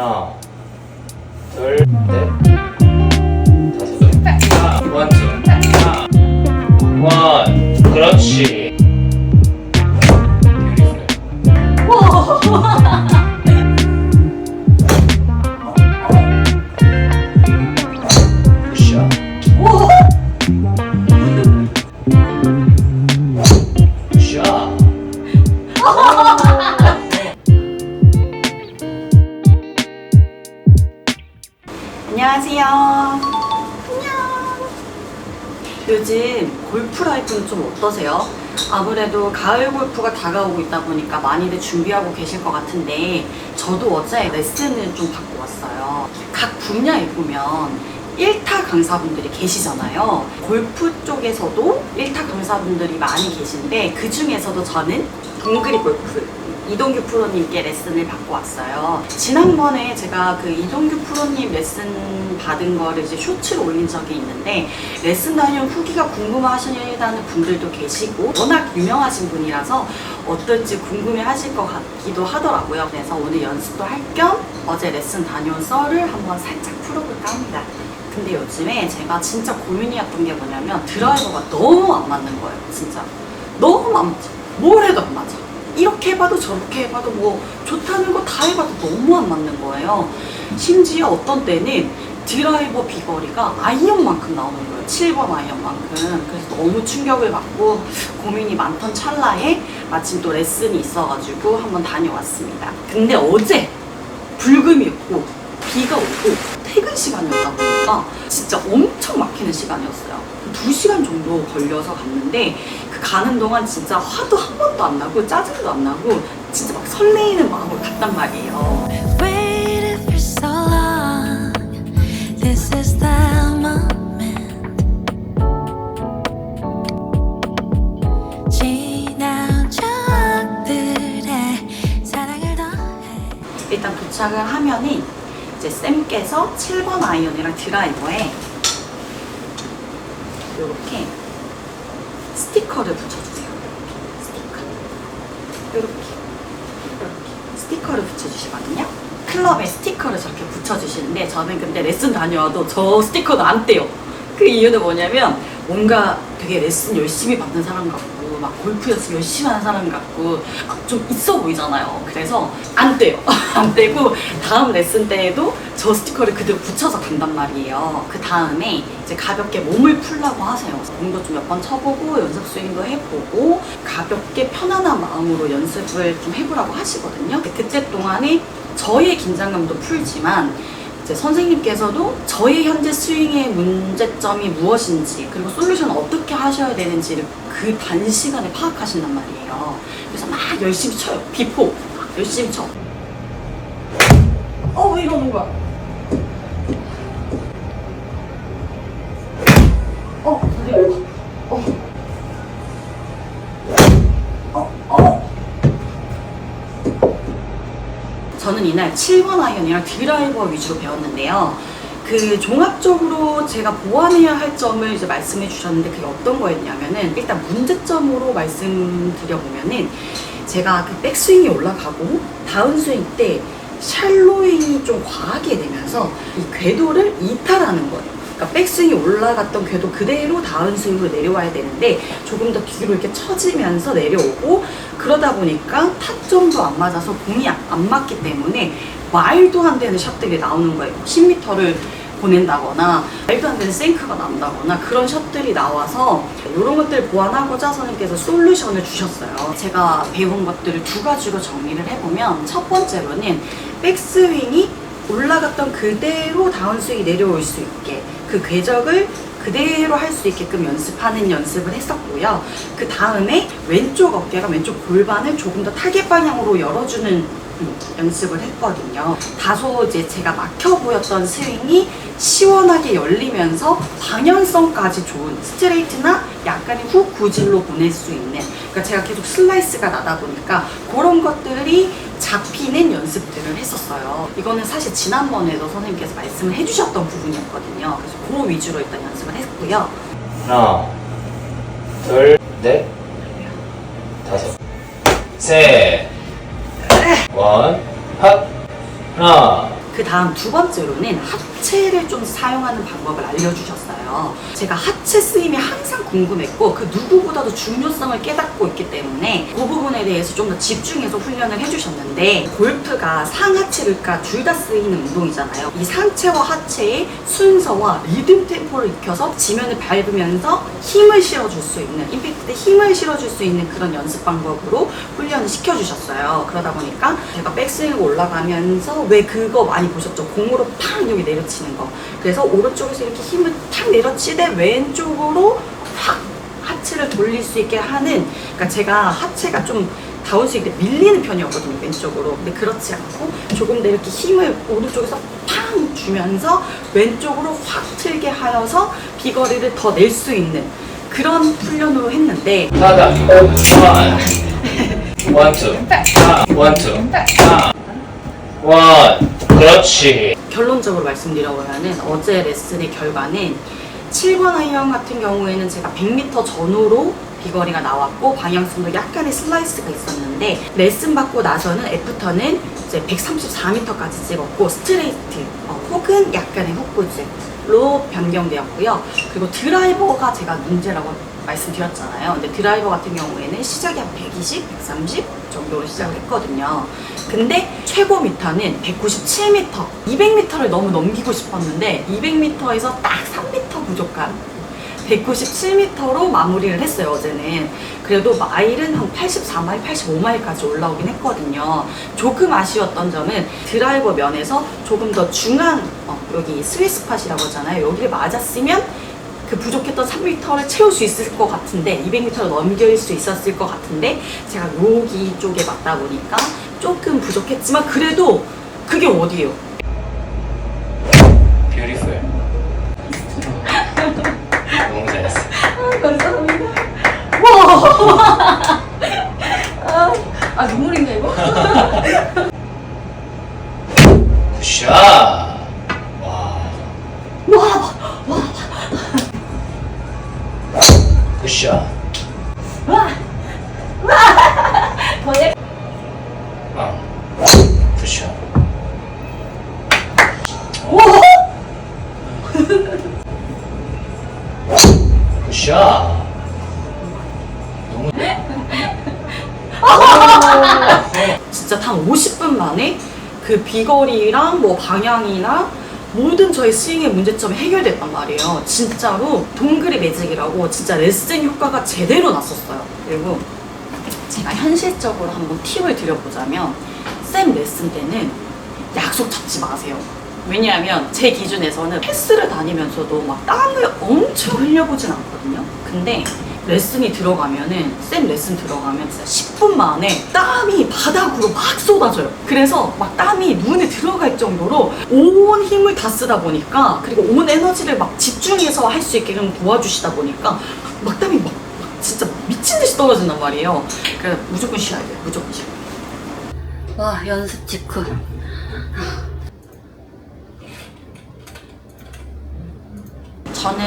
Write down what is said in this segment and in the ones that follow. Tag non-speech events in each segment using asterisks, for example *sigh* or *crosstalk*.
하나, 둘, 넷, 다섯. 하나, 원, 투. 하나, 원. 그렇지. 어떠세요? 아무래도 가을 골프가 다가오고 있다 보니까 많이들 준비하고 계실 것 같은데 저도 어제 레슨을 좀 받고 왔어요. 각 분야에 보면 1타 강사분들이 계시잖아요. 골프 쪽에서도 1타 강사분들이 많이 계신데 그 중에서도 저는 동그리 골프 이동규 프로님께 레슨을 받고 왔어요. 지난번에 제가 그 이동규 프로님 레슨 받은 거를 이제 쇼츠로 올린 적이 있는데 레슨 다녀온 후기가 궁금하시다는 분들도 계시고 워낙 유명하신 분이라서 어떨지 궁금해 하실 것 같기도 하더라고요. 그래서 오늘 연습도 할 겸 어제 레슨 다녀온 썰을 한번 살짝 풀어볼까 합니다. 근데 요즘에 제가 진짜 고민이었던 게 뭐냐면 드라이버가 너무 안 맞는 거예요. 진짜. 너무 안 맞아. 뭘 해도 안 맞아. 이렇게 해봐도 저렇게 해봐도 뭐 좋다는 거 다 해봐도 너무 안 맞는 거예요. 심지어 어떤 때는 드라이버 비거리가 아이언만큼 나오는 거예요. 7번 아이언만큼. 그래서 너무 충격을 받고 고민이 많던 찰나에 마침 또 레슨이 있어가지고 한번 다녀왔습니다. 근데 어제 불금이었고 비가 오고 퇴근 시간이었다 보니까 진짜 엄청 막히는 시간이었어요. 두 시간 정도 걸려서 갔는데 그 가는 동안 진짜 화도 한 번도 안 나고 짜증도 안 나고 진짜 막 설레이는 마음으로 갔단 말이에요. 일단 도착을 하면은 이제 쌤께서 7번 아이언이랑 드라이버에 이렇게 스티커를. 스티커. 이렇게. 이렇게. 스티커를 붙여주시거든요. 클럽에 스티커를 저렇게 붙여주시는데 저는 근데 레슨 다녀와도 저 스티커도 안 떼요. 그 이유는 뭐냐면 뭔가 되게 레슨 열심히 받는 사람 같고 막 골프 연습 열심히 하는 사람 같고 막 좀 있어 보이잖아요. 그래서 안 떼요. *laughs* 안 떼고 다음 레슨 때에도 저 스티커를 그대로 붙여서 간단 말이에요. 그 다음에 이제 가볍게 몸을 풀라고 하세요. 공도 좀 몇 번 쳐보고 연습 스윙도 해보고 가볍게 편안한 마음으로 연습을 좀 해보라고 하시거든요. 그때 동안에 저의 긴장감도 풀지만 이제 선생님께서도 저의 현재 스윙의 문제점이 무엇인지 그리고 솔루션을 어떻게 하셔야 되는지를 그 단시간에 파악하신단 말이에요. 그래서 막 열심히 쳐요. 비포 막 열심히 쳐. 어, 왜 이러는 거야? 저는 이날 7번 아이언이랑 드라이버 위주로 배웠는데요. 그 종합적으로 제가 보완해야 할 점을 이제 말씀해 주셨는데 그게 어떤 거였냐면은 일단 문제점으로 말씀드려보면은 제가 그 백스윙이 올라가고 다운스윙 때 샬로잉이 좀 과하게 되면서 이 궤도를 이탈하는 거예요. 그러니까 백스윙이 올라갔던 궤도 그대로 다운스윙으로 내려와야 되는데 조금 더 뒤로 이렇게 처지면서 내려오고 그러다 보니까 타점도 안 맞아서 공이 안- 안 맞기 때문에 말도 안 되는 샷들이 나오는 거예요. 10m를 보낸다거나 말도 안 되는 생크가 난다거나 그런 샷들이 나와서 이런 것들을 보완하고자 선생님께서 솔루션을 주셨어요. 제가 배운 것들을 두 가지로 정리를 해보면 첫 번째로는 백스윙이 올라갔던 그대로 다운스윙이 내려올 수 있게 그 궤적을 그대로 할 수 있게끔 연습하는 연습을 했었고요. 그 다음에 왼쪽 어깨가 왼쪽 골반을 조금 더 타겟 방향으로 열어주는 음, 연습을 했거든요. 다소 이제 제가 막혀 보였던 스윙이 시원하게 열리면서 방향성까지 좋은 스트레이트나 약간의 훅 구질로 보낼 수 있는 그러니까 제가 계속 슬라이스가 나다 보니까 그런 것들이 잡히는 연습들을 했었어요. 이거는 사실 지난번에도 선생님께서 말씀을 해주셨던 부분이었거든요. 그래서 그 위주로 일단 연습을 했고요. 하나, 둘, 넷, 다섯, 셋, 원, 핫, 하나, 그 다음 두 번째로는 하체를 좀 사용하는 방법을 알려주셨어요. 제가 하체 쓰임이 항상 궁금했고 그 누구보다도 중요성을 깨닫고 있기 때문에 그 부분에 대해서 좀 더 집중해서 훈련을 해주셨는데 골프가 상하체가 둘다 쓰이는 운동이잖아요. 이 상체와 하체의 순서와 리듬 템포를 익혀서 지면을 밟으면서 힘을 실어줄 수 있는 임팩트 때 힘을 실어줄 수 있는 그런 연습 방법으로 훈련을 시켜주셨어요. 그러다 보니까 제가 백스윙 올라가면서 왜 그거 많이 보셨죠? 공으로 팍 여기 내려치는 거. 그래서 오른쪽에서 이렇게 힘을 탁 내려 치되 왼쪽으로 확 하체를 돌릴 수 있게 하는 그러니까 제가 하체가 좀 다운스윙 때 밀리는 편이었거든요 왼쪽으로 근데 그렇지 않고 조금 더 이렇게 힘을 오른쪽에서 팡 주면서 왼쪽으로 확 틀게 하여서 비거리를 더 낼 수 있는 그런 훈련으로 했는데 하다. 원. 원, 투. 아, 원, 투. 아. 원. 그렇지. 결론적으로 말씀드려보면은 어제 레슨의 결과는 7번 아이언 같은 경우에는 제가 100m 전후로 비거리가 나왔고 방향성도 약간의 슬라이스가 있었는데 레슨 받고 나서는 애프터는 이제 134m까지 찍었고 스트레이트 어, 혹은 약간의 훅구즈로 변경되었고요. 그리고 드라이버가 제가 문제라고 말씀드렸잖아요. 근데 드라이버 같은 경우에는 시작이 한 120, 130 정도로 시작을 했거든요. 근데 최고 미터는 197m, 200m를 너무 넘기고 싶었는데 200m에서 딱 3m 부족한 197m로 마무리를 했어요, 어제는. 그래도 마일은 한 84마일, 85마일까지 올라오긴 했거든요. 조금 아쉬웠던 점은 드라이버 면에서 조금 더 중앙, 어, 여기 스위스팟이라고 하잖아요. 여기를 맞았으면 그 부족했던 3m를 채울 수 있을 것 같은데 200m를 넘길 수 있었을 것 같은데 제가 여기 쪽에 맞다 보니까 조금 부족했지만 그래도 그게 어디예요? 아, 아 눈물인가 이거? 굿샷. 와. 와, 와, 굿샷. 와, 더 예. 어. 진짜 한 50분 만에 그 비거리랑 뭐 방향이나 모든 저의 스윙의 문제점이 해결됐단 말이에요. 진짜로 동그리 매직이라고 진짜 레슨 효과가 제대로 났었어요. 그리고 제가 현실적으로 한번 팁을 드려보자면 쌤 레슨 때는 약속 잡지 마세요. 왜냐하면 제 기준에서는 헬스를 다니면서도 막 땀을 엄청 흘려보진 않거든요. 근데 레슨이 들어가면은 쌤 레슨 들어가면 진짜 10분 만에 땀이 바닥으로 막 쏟아져요. 그래서 막 땀이 눈에 들어갈 정도로 온 힘을 다 쓰다 보니까 그리고 온 에너지를 막 집중해서 할 수 있게끔 도와주시다 보니까 막 땀이 막, 막 진짜 미친 듯이 떨어진단 말이에요. 그래서 무조건 쉬어야 돼요. 무조건 쉬어야 돼요. 와 연습 직후 저는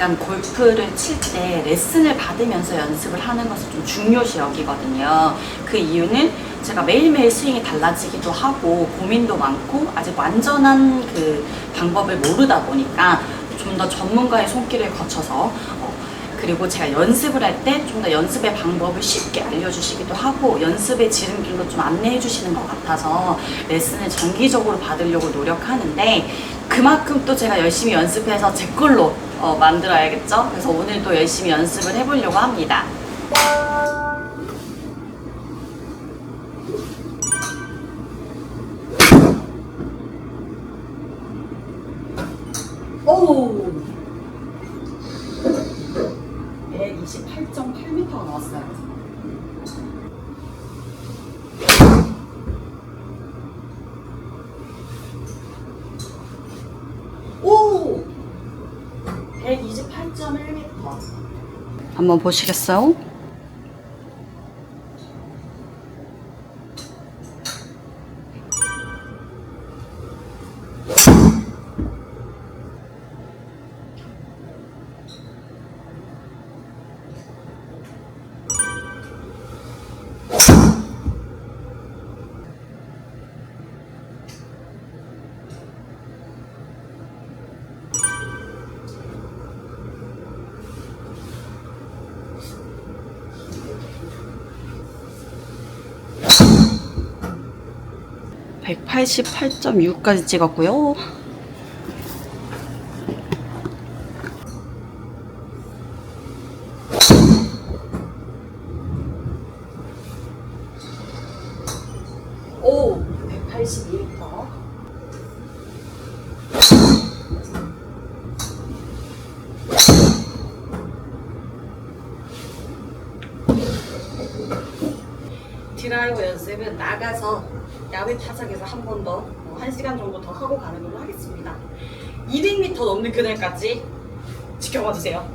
약간 골프를 칠 때 레슨을 받으면서 연습을 하는 것을 좀 중요시 여기거든요. 그 이유는 제가 매일매일 스윙이 달라지기도 하고 고민도 많고 아직 완전한 그 방법을 모르다 보니까 좀 더 전문가의 손길을 거쳐서 어, 그리고 제가 연습을 할 때 좀 더 연습의 방법을 쉽게 알려주시기도 하고 연습의 지름길로 좀 안내해 주시는 것 같아서 레슨을 정기적으로 받으려고 노력하는데 그만큼 또 제가 열심히 연습해서 제 걸로 어, 만들어야겠죠? 그래서 오늘도 열심히 연습을 해보려고 합니다. 오! 128.8m가 나왔어요. 오! 128.1m. 한번 보시겠어요? 188.6까지 찍었고요. 오, 182m. 드라이버 연습은 나가서 야외 타석에서 한 번 더, 뭐, 한 시간 정도 더 하고 가는 걸로 하겠습니다. 200m 넘는 그날까지 지켜봐 주세요.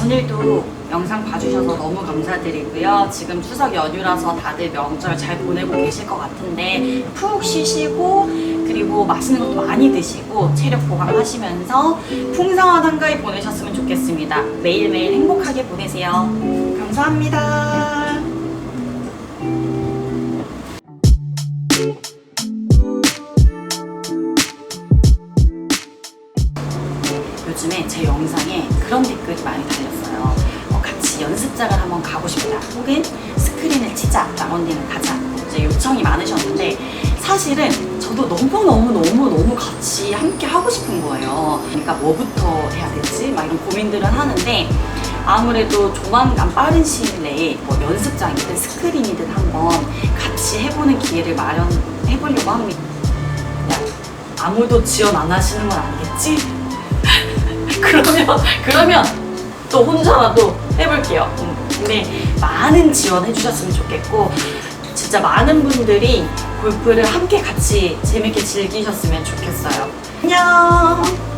오늘도 영상 봐주셔서 너무 감사드리고요. 지금 추석 연휴라서 다들 명절 잘 보내고 계실 것 같은데 푹 쉬시고 그리고 맛있는 것도 많이 드시고 체력 보강하시면서 풍성한 한가위 보내셨으면 좋겠습니다. 매일매일 행복하게 보내세요. 감사합니다. 라운딩을 가자. 이제 요청이 많으셨는데 사실은 저도 너무너무너무너무 같이 함께 하고 싶은 거예요. 그러니까 뭐부터 해야 될지 막 이런 고민들을 하는데 아무래도 조만간 빠른 시일 내에 뭐 연습장이든 스크린이든 한번 같이 해보는 기회를 마련해 보려고 합니다. 야, 아무도 지원 안 하시는 건 아니겠지? *laughs* 그러면 그러면 또 혼자라도 해볼게요. 때문에 많은 지원해 주셨으면 좋겠고 진짜 많은 분들이 골프를 함께 같이 재밌게 즐기셨으면 좋겠어요. 안녕!